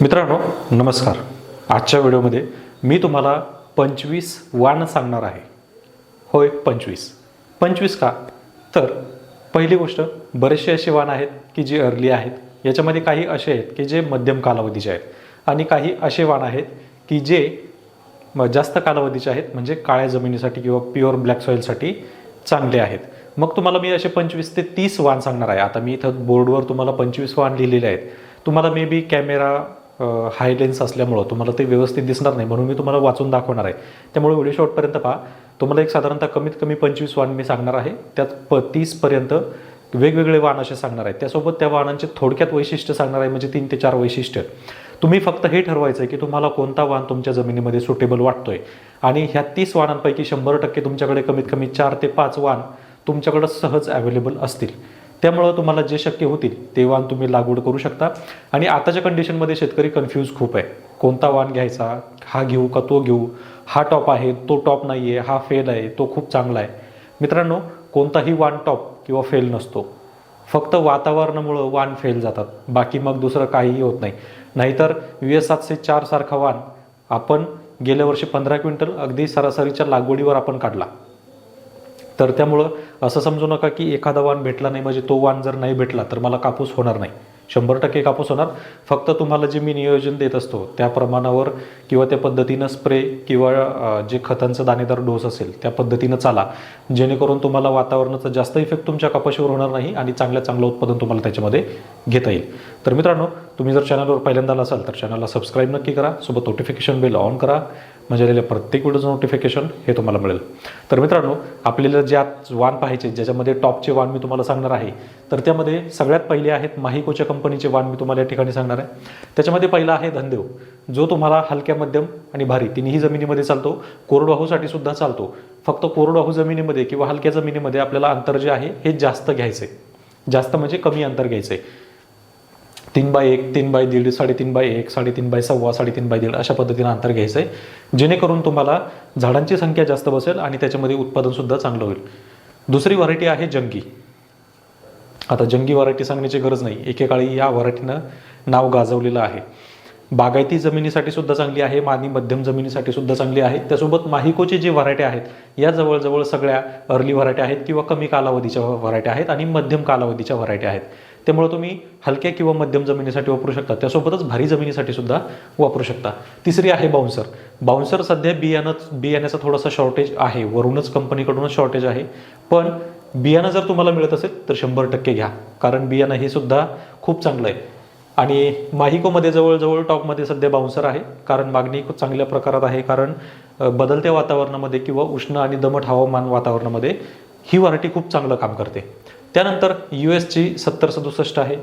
मित्रांनो नमस्कार. आजच्या व्हिडिओमध्ये मी तुम्हाला पंचवीस वाण सांगणार आहे. होय पंचवीस. पंचवीस का? तर पहिली गोष्ट बरेचसे असे वाण आहेत की जे अर्ली आहेत. याच्यामध्ये काही असे आहेत की जे मध्यम कालावधीचे आहेत. आणि काही असे वाण आहेत की जे म- जास्त कालावधीचे आहेत म्हणजे काळ्या जमिनीसाठी किंवा प्युअर ब्लॅक सॉईलसाठी चांगले आहेत. मग तुम्हाला मी असे पंचवीस ते तीस वाण सांगणार आहे. आता मी इथं बोर्डवर तुम्हाला पंचवीस वाण लिहिलेले आहेत. तुम्हाला may be camera high lens असल्यामुळं तुम्हाला ते व्यवस्थित दिसणार नाही म्हणून मी तुम्हाला वाचून दाखवणार आहे. त्यामुळे व्हिडिओ शॉटपर्यंत पहा. तुम्हाला एक साधारणतः कमीत कमी पंचवीस वाण मी सांगणार आहे. त्यात प तीसपर्यंत वेगवेगळे वाण असे सांगणार आहेत त्यासोबत त्या वाहनांचे थोडक्यात वैशिष्ट्य सांगणार आहे म्हणजे तीन ते चार वैशिष्ट्य. तुम्ही फक्त हे ठरवायचं आहे की तुम्हाला कोणता वाहन तुमच्या जमिनीमध्ये सुटेबल वाटतोय. आणि ह्या तीस वाहनांपैकी शंभर टक्के तुमच्याकडे कमीत कमी चार ते पाच वाहन तुमच्याकडं सहज अवेलेबल असतील. त्यामुळं तुम्हाला जे शक्य होतील ते वाण तुम्ही लागवड करू शकता. आणि आताच्या कंडिशनमध्ये शेतकरी कन्फ्यूज खूप आहे. कोणता वाण घ्यायचा? हा घेऊ का तो घेऊ? हा टॉप आहे तो टॉप नाही आहे हा फेल आहे तो खूप चांगला आहे. मित्रांनो कोणताही वाण टॉप किंवा फेल नसतो. फक्त वातावरणामुळं वाण फेल जातात. बाकी मग दुसरं काहीही होत नाही. नाहीतर व्ही एस सातशे चारसारखा वाण आपण गेल्या वर्षी पंधरा क्विंटल अगदी सरासरीच्या लागवडीवर आपण काढला. तर त्यामुळं असं समजू नका की एखादा वाण भेटला नाही म्हणजे तो वाण जर नाही भेटला तर मला कापूस होणार नाही. शंभर टक्के कापूस होणार. फक्त तुम्हाला जे मी नियोजन देत असतो त्या प्रमाणावर किंवा त्या पद्धतीनं स्प्रे किंवा जे खतांचं दाणेदार डोस असेल त्या पद्धतीनं चाला. जेणेकरून तुम्हाला वातावरणाचा जास्त इफेक्ट तुमच्या कपाशीवर होणार नाही आणि चांगल्या चांगलं उत्पादन तुम्हाला त्याच्यामध्ये घेता येईल. तर मित्रांनो तुम्ही जर चॅनलवर पहिल्यांदा असाल तर चॅनलला सबस्क्राईब नक्की करा सोबत नोटिफिकेशन बेल ऑन करा म्हणजे आलेल्या प्रत्येक व्हिडिओचं नोटिफिकेशन हे तुम्हाला मिळेल. तर मित्रांनो आपल्याला ज्या वाण पाहायचे ज्याच्यामध्ये टॉपचे वाण मी तुम्हाला सांगणार आहे तर त्यामध्ये सगळ्यात पहिले आहेत माहिकोच्या कंपनीचे वाण मी तुम्हाला या ठिकाणी सांगणार आहे. त्याच्यामध्ये पहिला आहे धनदेव. जो तुम्हाला हलक्या मध्यम आणि भारी. तिन्ही जमिनीमध्ये चालतो. कोरडवाहूसाठी सुद्धा चालतो. फक्त कोरडवाहू जमिनीमध्ये किंवा हलक्या जमिनीमध्ये आपल्याला अंतर जे आहे हे जास्त घ्यायचे. जास्त म्हणजे कमी अंतर घ्यायचे. तीन बाय एक तीन बाय दीड साडेतीन बाय एक साडेतीन बाय सव्वा साडेतीन बाय दीड अशा पद्धतीनं अंतर घ्यायचं. आहे जेणेकरून तुम्हाला झाडांची संख्या जास्त बसेल आणि त्याच्यामध्ये उत्पादनसुद्धा चांगलं होईल. दुसरी व्हरायटी आहे जंगी. आता जंगी व्हरायटी सांगण्याची गरज नाही. एकेकाळी या व्हरायटीनं नाव गाजवलेलं आहे. बागायती जमिनीसाठी सुद्धा चांगली आहे आणि मध्यम जमिनीसाठी सुद्धा चांगली आहे. त्यासोबत माहिकोचे जे व्हरायटी आहेत या जवळजवळ सगळ्या अर्ली व्हरायटी आहेत किंवा कमी कालावधीच्या व्हरायटी आहेत आणि मध्यम कालावधीच्या व्हरायटी आहेत. त्यामुळे तुम्ही हलक्या किंवा मध्यम जमिनीसाठी वापरू शकता. त्यासोबतच भारी जमिनीसाठी सुद्धा वापरू शकता. तिसरी आहे बाउन्सर बाउन्सर सध्या बियाणं बियाण्याचा थोडासा शॉर्टेज आहे. वरूनच कंपनीकडूनच शॉर्टेज आहे. पण बियाणं जर तुम्हाला मिळत असेल तर शंभर टक्के घ्या. कारण बियाणं हे सुद्धा खूप चांगलं आहे. आणि माहिकोमध्ये जवळजवळ टॉपमध्ये सध्या बाउन्सर आहे. कारण मागणी खूप चांगल्या प्रकारात आहे. कारण बदलत्या वातावरणामध्ये किंवा उष्ण आणि दमट हवामान वातावरणामध्ये ही व्हरायटी खूप चांगलं काम करते. त्यानंतर यू एसची सत्तर सदुसष्ट आहे.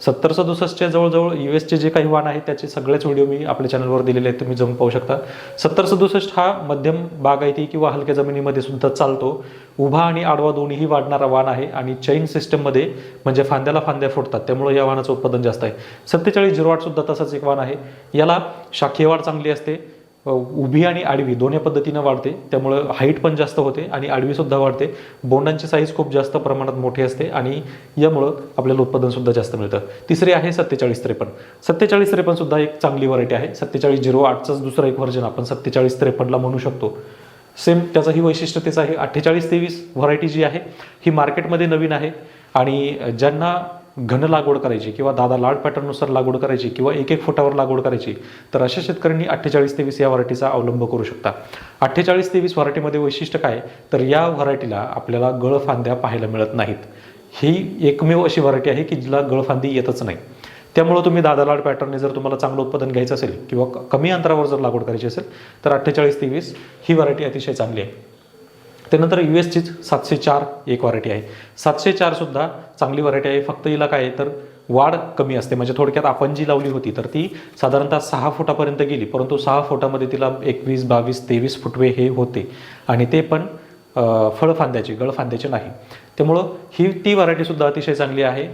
सत्तर सदुसष्टच्या जवळजवळ यू एसचे जे काही वाण आहेत त्याचे सगळेच व्हिडिओ मी आपल्या चॅनलवर दिलेले आहेत तुम्ही जाऊन पाहू शकता. सत्तर सदुसष्ट हा मध्यम बागायती किंवा हलक्या जमिनीमध्ये सुद्धा चालतो. उभा आणि आडवा दोन्हीही वाढणारा वाण आहे आणि चैन सिस्टममध्ये म्हणजे फांद्याला फांद्या फुटतात त्यामुळे या वाहनाचं उत्पादन जास्त आहे. सत्तेचाळीस झिरो आठ सुद्धा तसाच एक वाण आहे. याला शाखीय वाढ चांगली असते. उभी आणि आडवी दोन्ही पद्धतीनं वाढते. त्यामुळं हाईट पण जास्त होते आणि आडवीसुद्धा वाढते. बोंडांची साईज खूप जास्त प्रमाणात मोठी असते आणि यामुळं आपल्याला उत्पादनसुद्धा जास्त मिळतं. तिसरी आहे सत्तेचाळीस त्रेपन्न. सत्तेचाळीस त्रेपन्नसुद्धा एक चांगली व्हरायटी आहे. सत्तेचाळीस झिरो आठचाच दुसरा एक व्हर्जन आपण सत्तेचाळीस त्रेपन्नला म्हणू शकतो. सेम त्याचंही वैशिष्ट्य तेच आहे. अठ्ठेचाळीस तेवीस व्हरायटी जी आहे ही मार्केटमध्ये नवीन आहे. आणि ज्यांना घन लागवड करायची किंवा दादा लाड पॅटर्ननुसार लागवड करायची किंवा एक एक फुटावर लागवड करायची तर अशा शेतकऱ्यांनी अठ्ठेचाळीस तेवीस या व्हरायटीचा अवलंब करू शकता. अठ्ठेचाळीस तेवीस व्हरायटीमध्ये वैशिष्ट्य काय? तर या व्हरायटीला आपल्याला गळफांद्या पाहायला मिळत नाहीत. ही एकमेव अशी व्हरायटी आहे की जिला गळफांदी येतच नाही. त्यामुळं तुम्ही दादा लाड पॅटर्नने जर तुम्हाला चांगलं उत्पादन घ्यायचं असेल किंवा कमी अंतरावर जर लागवड करायची असेल तर अठ्ठेचाळीस तेवीस ही व्हरायटी अतिशय चांगली आहे. त्यानंतर यू एसचीच सातशे चार एक व्हरायटी आहे. सातशे चारसुद्धा चांगली व्हरायटी आहे. फक्त हिला काय आहे तर वाढ कमी असते. म्हणजे थोडक्यात आपण जी लावली होती तर ती साधारणतः सहा फुटापर्यंत गेली परंतु सहा फुटामध्ये तिला एकवीस बावीस तेवीस फुटवे हे होते. आणि ते पण अ, फळफांद्याचे गळफांद्याचे नाही. त्यामुळं ही ती व्हरायटीसुद्धा अतिशय चांगली आहे.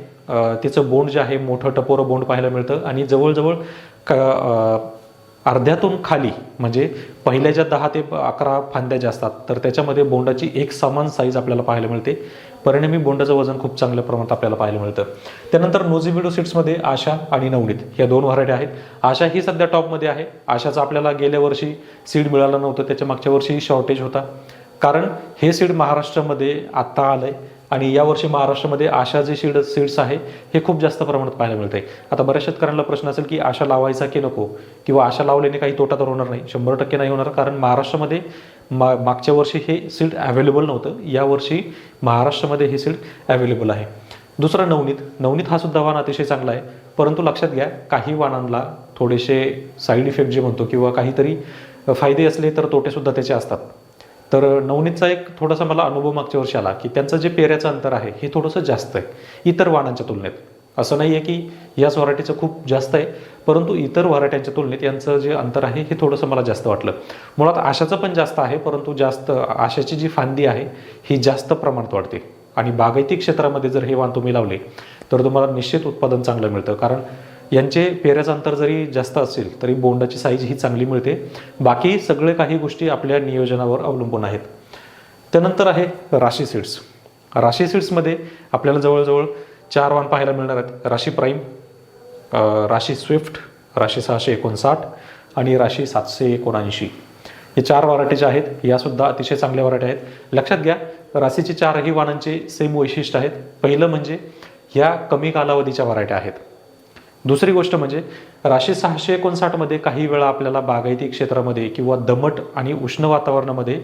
तिचं बोंड जे आहे मोठं टपोरं बोंड पाहायला मिळतं. आणि जवळजवळ क अर्ध्यातून खाली म्हणजे पहिल्या ज्या दहा ते अकरा फांद्या ज्या असतात तर त्याच्यामध्ये बोंडाची एक समान साईज आपल्याला पाहायला मिळते. परिणामी बोंडाचं वजन खूप चांगल्या प्रमाणात आपल्याला पाहायला मिळतं. त्यानंतर नोझिबिडो सीट्समध्ये आशा आणि नवनीत या दोन व्हरायटी आहेत. आशा ही सध्या टॉपमध्ये आहे. आशाचं आपल्याला गेल्या वर्षी सीड मिळालं नव्हतं त्याच्या मागच्या वर्षी शॉर्टेज होता. कारण हे सीड महाराष्ट्रामध्ये आत्ता आलं आहे आणि यावर्षी महाराष्ट्रामध्ये आशा जे सीड सीड्स आहे हे खूप जास्त प्रमाणात पाहायला मिळते आता बऱ्याच शेतकऱ्यांना प्रश्न असेल की आशा लावायचा की नको? किंवा आशा लावल्याने काही तोटा तर होणार नाही. शंभर टक्के नाही होणार कारण महाराष्ट्रामध्ये मा मागच्या वर्षी हे सीड अवेलेबल नव्हतं. यावर्षी महाराष्ट्रामध्ये हे सीड अवेलेबल आहे. दुसरा नवनीत. नवनीत हा सुद्धा वाण अतिशय चांगला आहे. परंतु लक्षात घ्या काही वाणांना थोडेसे साईड इफेक्ट जे म्हणतो किंवा काहीतरी फायदे असले तर तोटेसुद्धा त्याचे असतात. तर नवनीतचा एक थोडासा मला अनुभव मागच्या वर्षी आला की त्यांचं जे पेऱ्याचं अंतर आहे हे थोडंसं जास्त आहे इतर वाणांच्या तुलनेत. असं नाही आहे की याच व्हरायटीचं खूप जास्त आहे परंतु इतर व्हरायट्यांच्या तुलनेत यांचं जे अंतर आहे हे थोडंसं मला जास्त वाटलं. मुळात आशाचं पण जास्त आहे परंतु जास्त आशाची जी फांदी आहे ही जास्त प्रमाणात वाढते. आणि बागायती क्षेत्रामध्ये जर हे वाण तुम्ही लावले तर तुम्हाला निश्चित उत्पादन चांगलं मिळतं. कारण यांचे पेऱ्याचं अंतर जरी जास्त असेल तरी बोंडाची साईज ही चांगली मिळते. बाकी सगळे काही गोष्टी आपल्या नियोजनावर अवलंबून आहेत. त्यानंतर आहे राशी सीड्स राशी सीड्समध्ये आपल्याला जवळजवळ चार वाण पाहायला मिळणार आहेत. राशी प्राईम राशी स्विफ्ट राशी सहाशे एकोणसाठ आणि राशी सातशे एकोणऐंशी. हे चार व्हरायटीचे आहेत. यासुद्धा अतिशय चांगल्या व्हरायटी आहेत. लक्षात घ्या राशीचे चारही वाणांचे सेम वैशिष्ट्य आहेत. पहिलं म्हणजे ह्या कमी कालावधीच्या व्हरायट्या आहेत. दुसरी गोष्ट म्हणजे राशी सहाशे एकोणसाठमध्ये काही वेळा आपल्याला बागायती क्षेत्रामध्ये किंवा दमट आणि उष्ण वातावरणामध्ये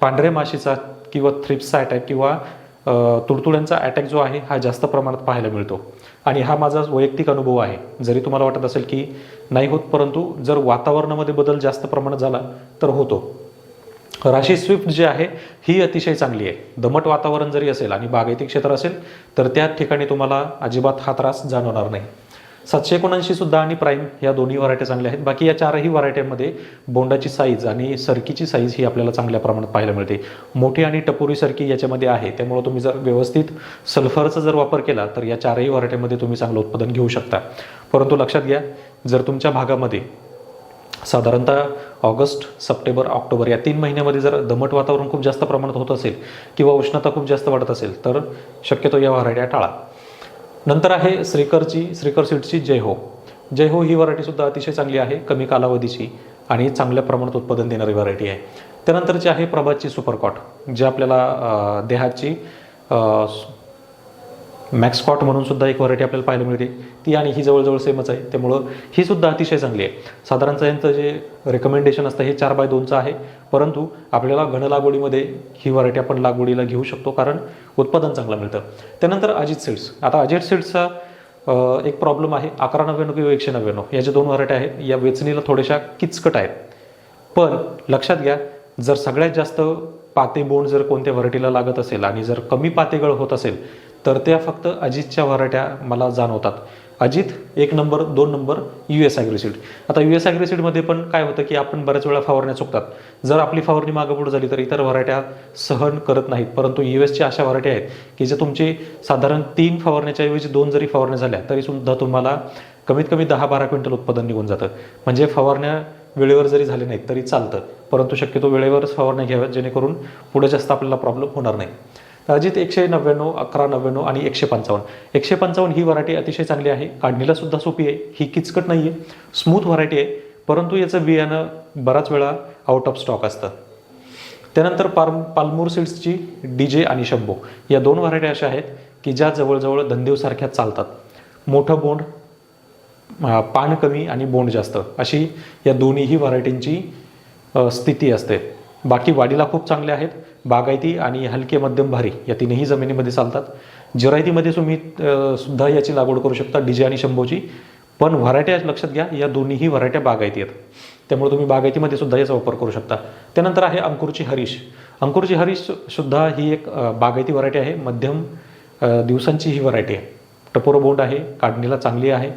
पांढरे माशीचा किंवा थ्रिप्सचा अटॅक किंवा तुडतुड्यांचा अटॅक जो आहे हा जास्त प्रमाणात पाहायला मिळतो. आणि हा माझा वैयक्तिक अनुभव आहे. जरी तुम्हाला वाटत असेल की नाही होत परंतु जर वातावरणामध्ये बदल जास्त प्रमाणात झाला तर होतो. राशी स्विफ्ट जी आहे ही अतिशय चांगली आहे. दमट वातावरण जरी असेल आणि बागायती क्षेत्र असेल तर त्या ठिकाणी तुम्हाला अजिबात हा त्रास जाणवणार नाही. सातशे एकोणऐंशी सुद्धा आणि प्राईम या दोन्ही व्हरायट्या चांगल्या आहेत. बाकी या चारही व्हरायट्यांमध्ये बोंडाची साईज आणि सरकीची साईज ही आपल्याला चांगल्या प्रमाणात पाहायला मिळते. मोठी आणि टपोरी सरकी याच्यामध्ये आहे. त्यामुळे तुम्ही जर व्यवस्थित सल्फरचा जर वापर केला तर या चारही व्हरायट्यांमध्ये तुम्ही चांगलं उत्पादन घेऊ शकता. परंतु लक्षात घ्या जर तुमच्या भागामध्ये साधारणतः ऑगस्ट सप्टेंबर ऑक्टोबर या तीन महिन्यामध्ये जर दमट वातावरण खूप जास्त प्रमाणात होत असेल किंवा उष्णता खूप जास्त वाढत असेल तर शक्यतो या व्हरायट्या टाळा. नंतर आहे श्रीकरची श्रीकर सीटची जय हो. जय हो ही व्हरायटीसुद्धा अतिशय चांगली आहे कमी कालावधीची आणि चांगल्या प्रमाणात उत्पादन देणारी व्हरायटी आहे. त्यानंतरची आहे प्रभातची सुपरकॉट जे आपल्याला देहाची मॅक्सकॉट म्हणून सुद्धा एक व्हरायटी आपल्याला पाहायला मिळते. ती आणि ही जवळजवळ सेमच आहे. त्यामुळं ही सुद्धा अतिशय चांगली आहे. साधारणतः यांचं जे रेकमेंडेशन असतं हे चार बाय दोनचं आहे. परंतु आपल्याला घन लागवडीमध्ये ही व्हरायटी आपण लागवडीला घेऊ शकतो कारण उत्पादन चांगलं मिळतं. त्यानंतर अजित सीड्स आता अजित सीड्सचा एक प्रॉब्लेम आहे. अकरा नव्याण्णव किंवा एकशे नव्याण्णव. या ज्या दोन व्हरायटी आहेत या वेचणीला थोड्याशा किचकट आहेत. पण लक्षात घ्या जर सगळ्यात जास्त पाते बोंड जर कोणत्या व्हरायटीला लागत असेल आणि जर कमी पातेगळ होत असेल तर त्या फक्त अजितच्या व्हरायट्या मला जाणवतात. अजित एक नंबर दोन नंबर यू एस ॲग्रेसिड आता यू एस ॲग्रेसिडमध्ये पण काय होतं की आपण बऱ्याच वेळा फवारण्या चुकतात. जर आपली फवारणी मागापुढे झाली तर इतर व्हरायट्या सहन करत नाहीत. परंतु यू एसच्या अशा व्हरायटी आहेत की जे तुमची साधारण तीन फवारण्याच्या ऐवजी दोन जरी फवारण्या झाल्या तरी सुद्धा तुम्हाला कमीत कमी दहा बारा क्विंटल उत्पादन निघून जातं. म्हणजे फवारण्या वेळेवर जरी झाले नाहीत तरी चालतं. परंतु शक्यतो वेळेवरच फवारण्या घ्याव्यात जेणेकरून पुढे जास्त आपल्याला प्रॉब्लेम होणार नाही. अजित एकशे नव्याण्णव अकरा नव्याण्णव आणि एकशे पंचावन्न. एकशे पंचावन्न ही व्हरायटी अतिशय चांगली आहे. काढणीला सुद्धा सोपी आहे. ही किचकट नाही आहे स्मूथ व्हरायटी आहे. परंतु याचं बियाणं बराच वेळा आउट ऑफ स्टॉक असतं. त्यानंतर पार पाल्मोर सीड्सची डी जे आणि शंभो. या दोन व्हरायटी अशा आहेत की ज्या जवळजवळ धंदेवसारख्या चालतात. मोठं बोंड पान कमी आणि बोंड जास्त. अशी या दोन्हीही व्हरायटींची स्थिती असते. बाकी वाढीला खूप चांगले आहेत. बागायती आणि हलके मध्यम भारी या तिन्ही जमिनीमध्ये चालतात. जिरायतीमध्ये तुम्ही सुद्धा याची लागवड करू शकता डीजे आणि शंभोची. पण व्हरायट्या लक्षात घ्या या दोन्हीही व्हरायट्या बागायती आहेत. त्यामुळे तुम्ही बागायतीमध्ये सुद्धा याचा वापर करू शकता. त्यानंतर आहे अंकुरची हरीश. अंकुरची हरीश सुद्धा ही एक बागायती व्हरायटी आहे. मध्यम दिवसांची ही व्हरायटी आहे. टपोर बोंड आहे काढणीला चांगली आहे.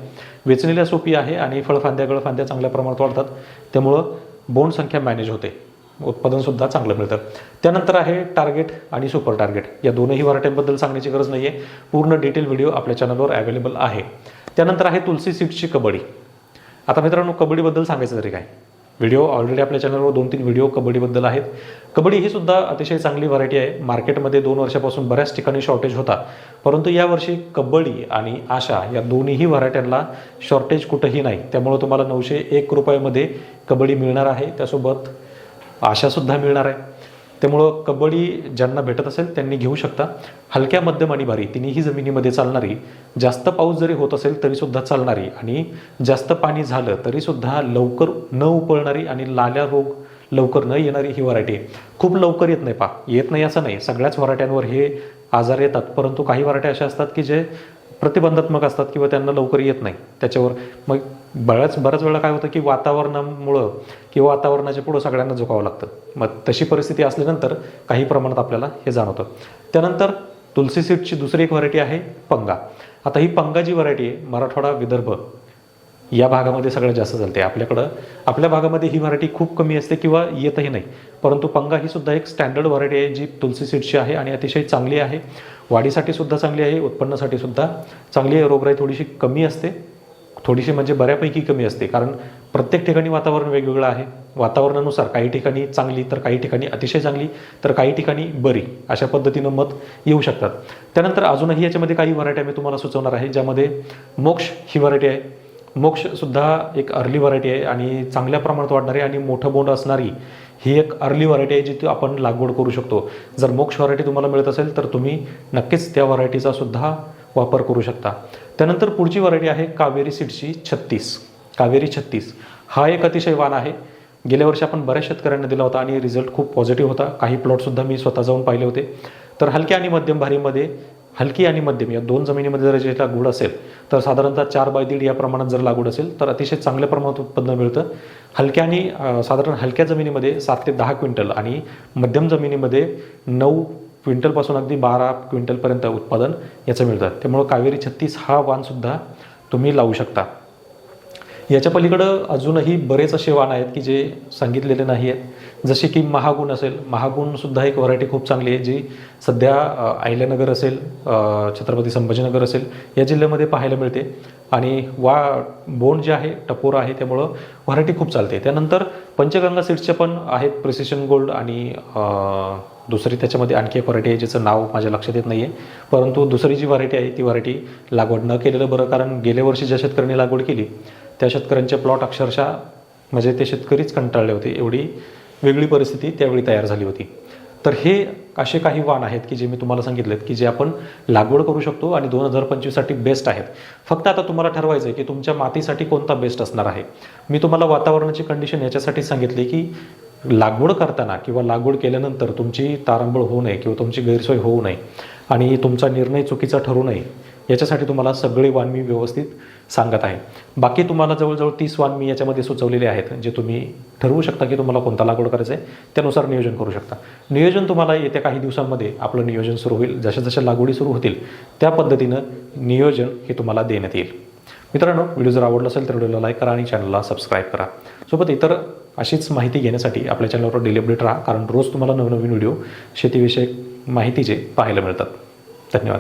वेचणीला सोपी आहे आणि फळफांद्या गळफांद्या चांगल्या प्रमाणात वाढतात. त्यामुळं बोंड संख्या मॅनेज होते. उत्पादनसुद्धा चांगलं मिळतं. त्यानंतर आहे टार्गेट आणि सुपर टार्गेट या दोनही व्हरायटींबद्दल सांगण्याची गरज नाही आहे पूर्ण डिटेल व्हिडिओ आपल्या चॅनलवर अवेलेबल आहे. त्यानंतर आहे तुलसी सीट्सची कबड्डी. आता मित्रांनो कबड्डीबद्दल सांगायचं तरी काय? व्हिडिओ ऑलरेडी आपल्या चॅनलवर दोन तीन व्हिडिओ कबड्डीबद्दल आहेत. कबड्डी ही सुद्धा अतिशय चांगली व्हरायटी आहे. मार्केटमध्ये दोन वर्षापासून बऱ्याच ठिकाणी शॉर्टेज होता. परंतु यावर्षी कबड्डी आणि आशा या दोन्हीही व्हरायट्यांना शॉर्टेज कुठंही नाही. त्यामुळं तुम्हाला नऊशे एक रुपयामध्ये कबड्डी मिळणार आहे. त्यासोबत आशासुद्धा मिळणार आहे. त्यामुळं कबड्डी ज्यांना भेटत असेल त्यांनी घेऊ शकता. हलक्या मध्यम आणि भारी तिन्ही जमिनीमध्ये चालणारी जास्त पाऊस जरी होत असेल तरीसुद्धा चालणारी आणि जास्त पाणी झालं तरीसुद्धा लवकर न उपळणारी आणि लाल्या रोग लवकर न येणारी ही व्हरायटी आहे. खूप लवकर येत नाही पा. येत नाही असं नाही. सगळ्याच व्हरायट्यांवर हे आजार येतात. परंतु काही व्हरायट्या अशा असतात की जे प्रतिबंधात्मक असतात किंवा त्यांना लवकर येत नाही. त्याच्यावर मग बऱ्याच बऱ्याच वेळा काय होतं की वातावरणामुळं किंवा वातावरणाच्या पुढं सगळ्यांना झुकावं लागतं. मग तशी परिस्थिती असल्यानंतर काही प्रमाणात आपल्याला हे जाणवतं. त्यानंतर तुलसी सीडची दुसरी एक व्हरायटी आहे पंगा. आता ही पंगा जी व्हरायटी आहे मराठवाडा विदर्भ. या भागामध्ये सगळ्यात जास्त चालते. आपल्याकडं आपल्या भागामध्ये ही व्हरायटी खूप कमी असते किंवा येतही नाही. परंतु पंगा ही सुद्धा एक स्टँडर्ड व्हरायटी आहे जी तुलसी सीडची आहे आणि अतिशय चांगली आहे. वाढीसाठी सुद्धा चांगली आहे उत्पन्नासाठी सुद्धा चांगली आहे. रोगराई थोडीशी कमी असते. थोडीशी म्हणजे बऱ्यापैकी कमी असते. कारण प्रत्येक ठिकाणी वातावरण वेगवेगळं आहे. वातावरणानुसार काही ठिकाणी चांगली तर काही ठिकाणी अतिशय चांगली तर काही ठिकाणी बरी अशा पद्धतीनं मत येऊ शकतात. त्यानंतर अजूनही याच्यामध्ये काही व्हरायटी मी तुम्हाला सुचवणार आहे ज्यामध्ये मोक्ष ही व्हरायटी आहे. मोक्षसुद्धा एक अर्ली व्हरायटी आहे आणि चांगल्या प्रमाणात वाढणारी आणि मोठं बोंड असणारी ही एक अर्ली व्हरायटी आहे जी आपण लागवड करू शकतो. जर मोक्ष व्हरायटी तुम्हाला मिळत असेल तर तुम्ही नक्कीच त्या व्हरायटीचा सुद्धा वापर करू शकता. त्यानंतर पुढची व्हरायटी आहे कावेरी सीडची छत्तीस. कावेरी छत्तीस. हा एक अतिशय वाण आहे. गेल्या वर्षी आपण बऱ्याच शेतकऱ्यांना दिला होता आणि रिझल्ट खूप पॉझिटिव्ह होता. काही प्लॉटसुद्धा मी स्वतः जाऊन पाहिले होते. तर हलक्या आणि मध्यम भारीमध्ये हलकी आणि मध्यम या दोन जमिनीमध्ये जर याची लागवड असेल तर साधारणतः चार बाय दीड या प्रमाणात जर लागवड असेल तर अतिशय चांगल्या प्रमाणात उत्पन्न मिळतं. हलक्या आणि साधारण हलक्या जमिनीमध्ये सात ते दहा क्विंटल आणि मध्यम जमिनीमध्ये नऊ क्विंटलपासून अगदी बारा क्विंटलपर्यंत उत्पादन याचं मिळतं. त्यामुळं कावेरी छत्तीस हा वाणसुद्धा तुम्ही लावू शकता. याच्या पलीकडं अजूनही बरेच असे वाण आहेत की जे सांगितलेले नाही आहेत जसे की महागुण असेल. महागुणसुद्धा एक व्हरायटी खूप चांगली आहे जी सध्या आयल्यानगर अहिल्यानगर असेल छत्रपती संभाजीनगर असेल या जिल्ह्यामध्ये पाहायला मिळते. आणि वा बोंड जे आहे टपोर आहे त्यामुळं व्हरायटी खूप चालते. त्यानंतर पंचगंगा सीड्सचे पण आहेत प्रिसिशन गोल्ड आणि दुसरी त्याच्यामध्ये आणखी एक व्हरायटी आहे ज्याचं नाव माझ्या लक्षात येत नाही आहे परंतु दुसरी जी व्हरायटी आहे ती व्हरायटी लागवड न केलेलं बरं कारण गेल्या वर्षी ज्या शेतकऱ्यांनी लागवड केली त्या शेतकऱ्यांचे प्लॉट अक्षरशः म्हणजे ते शेतकरीच कंटाळले होते. एवढी वेगळी परिस्थिती त्यावेळी तयार झाली होती. तर हे असे काही वाण आहेत की जे मी तुम्हाला सांगितलेत की जे आपण लागवड करू शकतो आणि दोन हजार पंचवीससाठी बेस्ट आहेत. फक्त आता तुम्हाला ठरवायचं आहे की तुमच्या मातीसाठी कोणता बेस्ट असणार आहे. मी तुम्हाला वातावरणाची कंडिशन याच्यासाठी सांगितली की लागवड करताना किंवा लागवड केल्यानंतर तुमची तारांबळ होऊ नये किंवा तुमची गैरसोय होऊ नये आणि तुमचा निर्णय चुकीचा ठरू नये याच्यासाठी तुम्हाला सगळे वाण मी व्यवस्थित सांगत आहे. बाकी तुम्हाला जवळजवळ तीस वाण मी याच्यामध्ये सुचवलेले आहेत जे तुम्ही ठरवू शकता की तुम्हाला कोणता लागवड करायचं आहे त्यानुसार नियोजन करू शकता. नियोजन तुम्हाला येत्या काही दिवसांमध्ये आपलं नियोजन सुरू होईल. जशा जशा लागवडी सुरू होतील त्या पद्धतीनं नियोजन हे तुम्हाला देण्यात येईल. मित्रांनो व्हिडिओ जर आवडला असेल तर व्हिडिओला लाईक करा आणि चॅनलला सबस्क्राईब करा. सोबत इतर अशीच माहिती घेण्यासाठी आपल्या चॅनलवर डेली अपडेट राहा कारण रोज तुम्हाला नवनवीन व्हिडिओ शेतीविषयक माहितीचे पाहायला मिळतात. धन्यवाद.